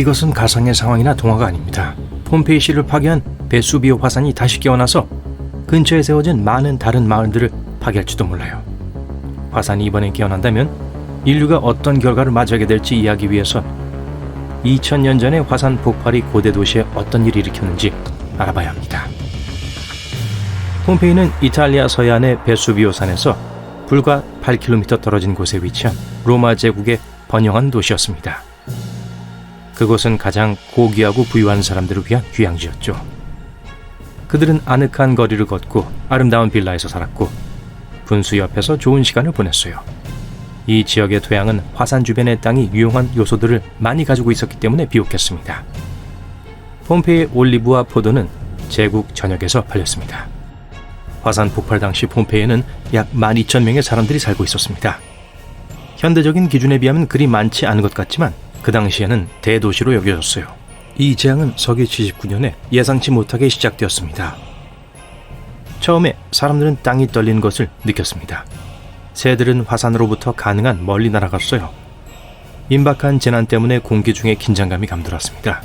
이것은 가상의 상황이나 동화가 아닙니다. 폼페이시를 파괴한 베수비오 화산이 다시 깨어나서 근처에 세워진 많은 다른 마을들을 파괴할지도 몰라요. 화산이 이번에 깨어난다면 인류가 어떤 결과를 맞이하게 될지 이해하기 위해선 2000년 전에 화산 폭발이 고대 도시에 어떤 일을 일으켰는지 알아봐야 합니다. 폼페이는 이탈리아 서해안의 베수비오 산에서 불과 8km 떨어진 곳에 위치한 로마 제국의 번영한 도시였습니다. 그곳은 가장 고귀하고 부유한 사람들을 위한 휴양지였죠. 그들은 아늑한 거리를 걷고 아름다운 빌라에서 살았고 분수 옆에서 좋은 시간을 보냈어요. 이 지역의 토양은 화산 주변의 땅이 유용한 요소들을 많이 가지고 있었기 때문에 비옥했습니다. 폼페이의 올리브와 포도는 제국 전역에서 팔렸습니다. 화산 폭발 당시 폼페이에는 약 12,000명의 사람들이 살고 있었습니다. 현대적인 기준에 비하면 그리 많지 않은 것 같지만 그 당시에는 대도시로 여겨졌어요. 이 재앙은 서기 79년에 예상치 못하게 시작되었습니다. 처음에 사람들은 땅이 떨리는 것을 느꼈습니다. 새들은 화산으로부터 가능한 멀리 날아갔어요. 임박한 재난 때문에 공기 중에 긴장감이 감돌았습니다.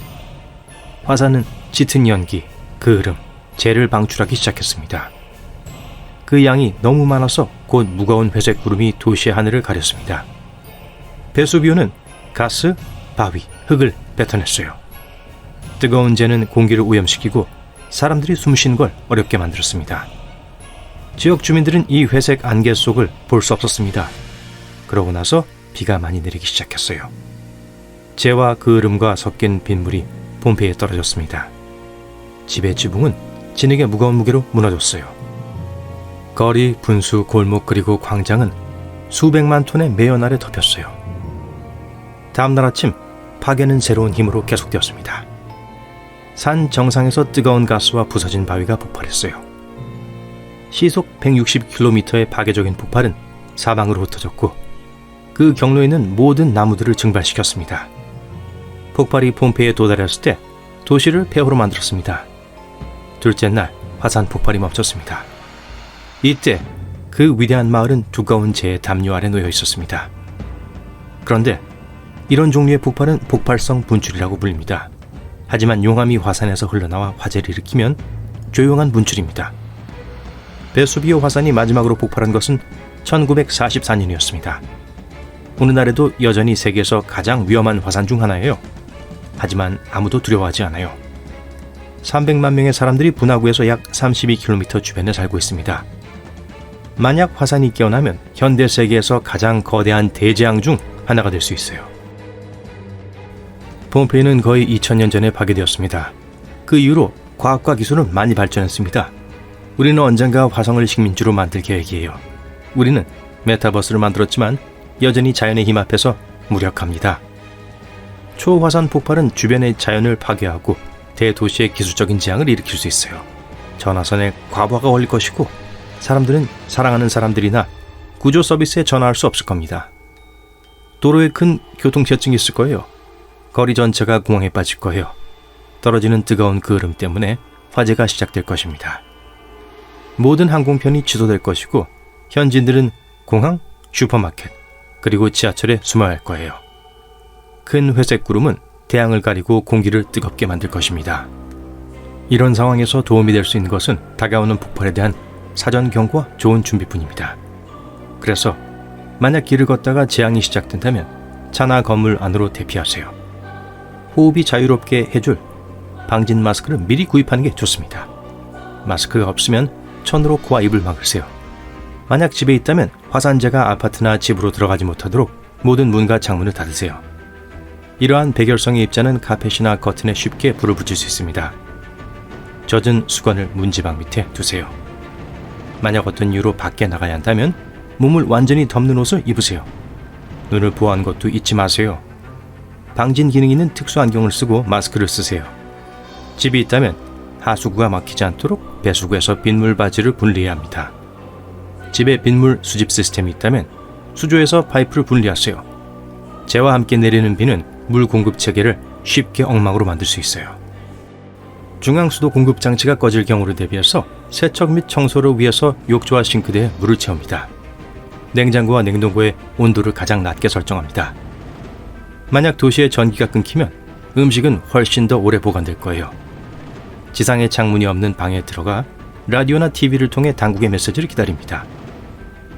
화산은 짙은 연기, 그을음, 재를 방출하기 시작했습니다. 그 양이 너무 많아서 곧 무거운 회색 구름이 도시의 하늘을 가렸습니다. 베수비오는 가스, 바위, 흙을 뱉어냈어요. 뜨거운 재는 공기를 오염시키고 사람들이 숨쉬는 걸 어렵게 만들었습니다. 지역 주민들은 이 회색 안개 속을 볼 수 없었습니다. 그러고 나서 비가 많이 내리기 시작했어요. 재와 그을음과 섞인 빗물이 폼페이에 떨어졌습니다. 집의 지붕은 진에게 무거운 무게로 무너졌어요. 거리, 분수, 골목 그리고 광장은 수백만 톤의 매연 아래 덮였어요. 다음날 아침 파괴는 새로운 힘으로 계속되었습니다. 산 정상에서 뜨거운 가스와 부서진 바위가 폭발했어요. 시속 160km의 파괴적인 폭발은 사방으로 흩어졌고 그 경로에 있는 모든 나무들을 증발시켰습니다. 폭발이 폼페이에 도달했을 때 도시를 폐허로 만들었습니다. 둘째 날 화산 폭발이 멈췄습니다. 이때 그 위대한 마을은 두꺼운 재의 담요 아래 놓여 있었습니다. 그런데 이런 종류의 폭발은 폭발성 분출이라고 불립니다. 하지만 용암이 화산에서 흘러나와 화재를 일으키면 조용한 분출입니다. 베수비오 화산이 마지막으로 폭발한 것은 1944년이었습니다. 오늘날에도 여전히 세계에서 가장 위험한 화산 중 하나예요. 하지만 아무도 두려워하지 않아요. 300만 명의 사람들이 분화구에서 약 32km 주변에 살고 있습니다. 만약 화산이 깨어나면 현대 세계에서 가장 거대한 대재앙 중 하나가 될 수 있어요. 폼페이는 거의 2000년 전에 파괴되었습니다. 그 이후로 과학과 기술은 많이 발전했습니다. 우리는 언젠가 화성을 식민지로 만들 계획이에요. 우리는 메타버스를 만들었지만 여전히 자연의 힘 앞에서 무력합니다. 초화산 폭발은 주변의 자연을 파괴하고 대도시의 기술적인 재앙을 일으킬 수 있어요. 전화선에 과부하가 걸릴 것이고 사람들은 사랑하는 사람들이나 구조 서비스에 전화할 수 없을 겁니다. 도로에 큰 교통체증이 있을 거예요. 거리 전체가 공황에 빠질 거예요. 떨어지는 뜨거운 그을음 때문에 화재가 시작될 것입니다. 모든 항공편이 취소될 것이고 현지인들은 공항, 슈퍼마켓, 그리고 지하철에 숨어야 할 거예요. 큰 회색 구름은 태양을 가리고 공기를 뜨겁게 만들 것입니다. 이런 상황에서 도움이 될 수 있는 것은 다가오는 폭발에 대한 사전 경고와 좋은 준비뿐입니다. 그래서 만약 길을 걷다가 재앙이 시작된다면 차나 건물 안으로 대피하세요. 호흡이 자유롭게 해줄 방진 마스크를 미리 구입하는 게 좋습니다. 마스크가 없으면 천으로 코와 입을 막으세요. 만약 집에 있다면 화산재가 아파트나 집으로 들어가지 못하도록 모든 문과 창문을 닫으세요. 이러한 백열성의 입자는 카펫이나 커튼에 쉽게 불을 붙일 수 있습니다. 젖은 수건을 문지방 밑에 두세요. 만약 어떤 이유로 밖에 나가야 한다면 몸을 완전히 덮는 옷을 입으세요. 눈을 보호하는 것도 잊지 마세요. 방진 기능 있는 특수 안경을 쓰고 마스크를 쓰세요. 집이 있다면 하수구가 막히지 않도록 배수구에서 빗물 바지를 분리해야 합니다. 집에 빗물 수집 시스템이 있다면 수조에서 파이프를 분리하세요. 재와 함께 내리는 비는 물 공급 체계를 쉽게 엉망으로 만들 수 있어요. 중앙수도 공급 장치가 꺼질 경우를 대비해서 세척 및 청소를 위해서 욕조와 싱크대에 물을 채웁니다. 냉장고와 냉동고의 온도를 가장 낮게 설정합니다. 만약 도시의 전기가 끊기면 음식은 훨씬 더 오래 보관될 거예요. 지상에 창문이 없는 방에 들어가 라디오나 TV를 통해 당국의 메시지를 기다립니다.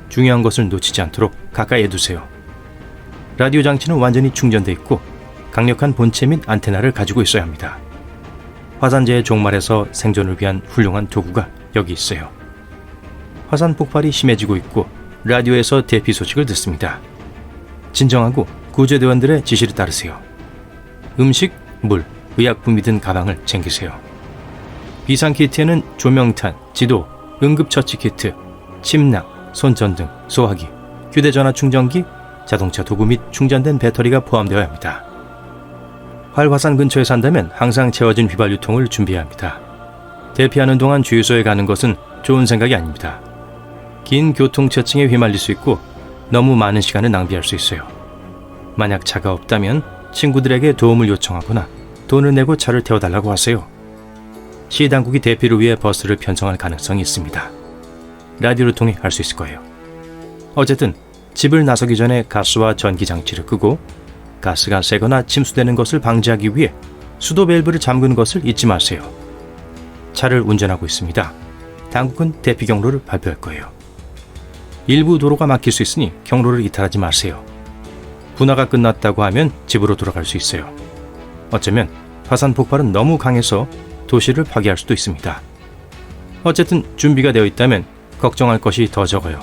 중요한 것을 놓치지 않도록 가까이에 두세요. 라디오 장치는 완전히 충전돼 있고 강력한 본체 및 안테나를 가지고 있어야 합니다. 화산재의 종말에서 생존을 위한 훌륭한 도구가 여기 있어요. 화산 폭발이 심해지고 있고 라디오에서 대피 소식을 듣습니다. 진정하고 구조대원들의 지시를 따르세요. 음식, 물, 의약품이 든 가방을 챙기세요. 비상키트에는 조명탄, 지도, 응급처치 키트, 침낭, 손전등, 소화기, 휴대전화 충전기, 자동차 도구 및 충전된 배터리가 포함되어야 합니다. 활화산 근처에 산다면 항상 채워진 휘발 유통을 준비해야 합니다. 대피하는 동안 주유소에 가는 것은 좋은 생각이 아닙니다. 긴 교통체증에 휘말릴 수 있고 너무 많은 시간을 낭비할 수 있어요. 만약 차가 없다면 친구들에게 도움을 요청하거나 돈을 내고 차를 태워달라고 하세요. 시 당국이 대피를 위해 버스를 편성할 가능성이 있습니다. 라디오를 통해 알 수 있을 거예요. 어쨌든 집을 나서기 전에 가스와 전기 장치를 끄고 가스가 새거나 침수되는 것을 방지하기 위해 수도 밸브를 잠그는 것을 잊지 마세요. 차를 운전하고 있습니다. 당국은 대피 경로를 발표할 거예요. 일부 도로가 막힐 수 있으니 경로를 이탈하지 마세요. 분화가 끝났다고 하면 집으로 돌아갈 수 있어요. 어쩌면 화산 폭발은 너무 강해서 도시를 파괴할 수도 있습니다. 어쨌든 준비가 되어 있다면 걱정할 것이 더 적어요.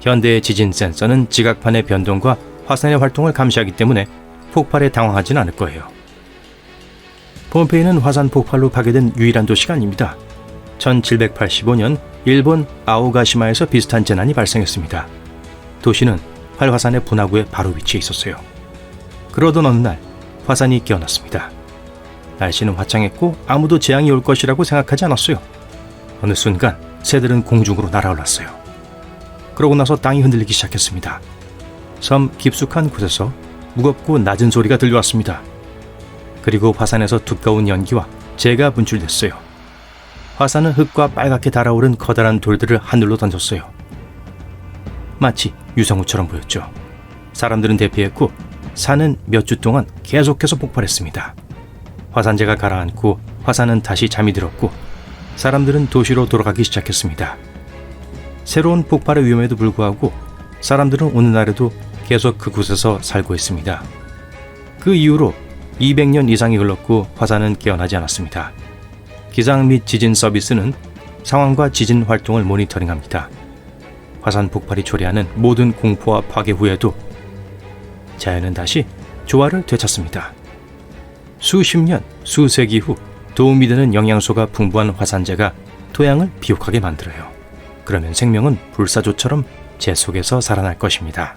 현대의 지진 센서는 지각판의 변동과 화산의 활동을 감시하기 때문에 폭발에 당황하진 않을 거예요. 폼페이는 화산 폭발로 파괴된 유일한 도시가 아닙니다. 1785년 일본 아오가시마에서 비슷한 재난이 발생했습니다. 도시는 활화산의 분화구에 바로 위치해 있었어요. 그러던 어느 날 화산이 깨어났습니다. 날씨는 화창했고 아무도 재앙이 올 것이라고 생각하지 않았어요. 어느 순간 새들은 공중으로 날아올랐어요. 그러고 나서 땅이 흔들리기 시작했습니다. 섬 깊숙한 곳에서 무겁고 낮은 소리가 들려왔습니다. 그리고 화산에서 두꺼운 연기와 재가 분출됐어요. 화산은 흙과 빨갛게 달아오른 커다란 돌들을 하늘로 던졌어요. 마치 유성우처럼 보였죠. 사람들은 대피했고 산은 몇 주 동안 계속해서 폭발했습니다. 화산재가 가라앉고 화산은 다시 잠이 들었고 사람들은 도시로 돌아가기 시작했습니다. 새로운 폭발의 위험에도 불구하고 사람들은 오늘날에도 계속 그곳에서 살고 있습니다. 그 이후로 200년 이상이 흘렀고 화산은 깨어나지 않았습니다. 기상 및 지진 서비스는 상황과 지진 활동을 모니터링합니다. 화산 폭발이 초래하는 모든 공포와 파괴 후에도 자연은 다시 조화를 되찾습니다. 수십 년, 수세기 후 도움이 되는 영양소가 풍부한 화산재가 토양을 비옥하게 만들어요. 그러면 생명은 불사조처럼 재 속에서 살아날 것입니다.